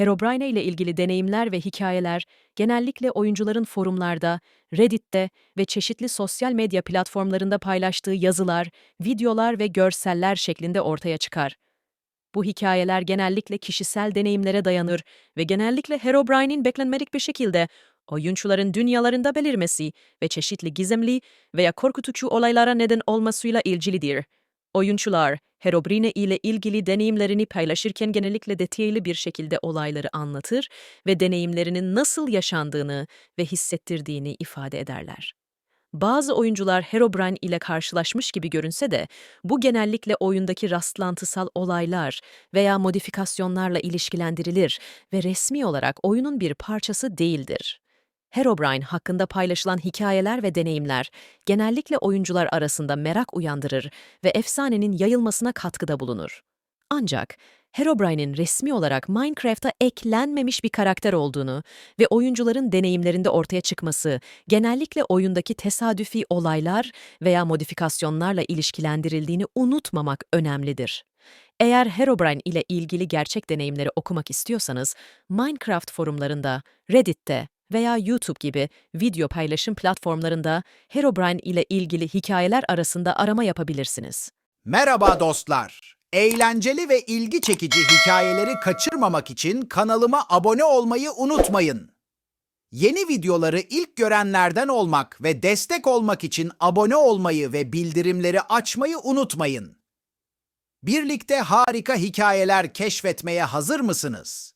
Herobrine ile ilgili deneyimler ve hikayeler genellikle oyuncuların forumlarda, Reddit'te ve çeşitli sosyal medya platformlarında paylaştığı yazılar, videolar ve görseller şeklinde ortaya çıkar. Bu hikayeler genellikle kişisel deneyimlere dayanır ve genellikle Herobrine'in beklenmedik bir şekilde oyuncuların dünyalarında belirmesi ve çeşitli gizemli veya korkutucu olaylara neden olmasıyla ilgilidir. Oyuncular, Herobrine ile ilgili deneyimlerini paylaşırken genellikle detaylı bir şekilde olayları anlatır ve deneyimlerinin nasıl yaşandığını ve hissettirdiğini ifade ederler. Bazı oyuncular Herobrine ile karşılaşmış gibi görünse de bu genellikle oyundaki rastlantısal olaylar veya modifikasyonlarla ilişkilendirilir ve resmi olarak oyunun bir parçası değildir. Herobrine hakkında paylaşılan hikayeler ve deneyimler genellikle oyuncular arasında merak uyandırır ve efsanenin yayılmasına katkıda bulunur. Ancak Herobrine'in resmi olarak Minecraft'a eklenmemiş bir karakter olduğunu ve oyuncuların deneyimlerinde ortaya çıkması genellikle oyundaki tesadüfi olaylar veya modifikasyonlarla ilişkilendirildiğini unutmamak önemlidir. Eğer Herobrine ile ilgili gerçek deneyimleri okumak istiyorsanız, Minecraft forumlarında, Reddit'te veya YouTube gibi video paylaşım platformlarında Herobrine ile ilgili hikayeler arasında arama yapabilirsiniz. Merhaba dostlar. Eğlenceli ve ilgi çekici hikayeleri kaçırmamak için kanalıma abone olmayı unutmayın. Yeni videoları ilk görenlerden olmak ve destek olmak için abone olmayı ve bildirimleri açmayı unutmayın. Birlikte harika hikayeler keşfetmeye hazır mısınız?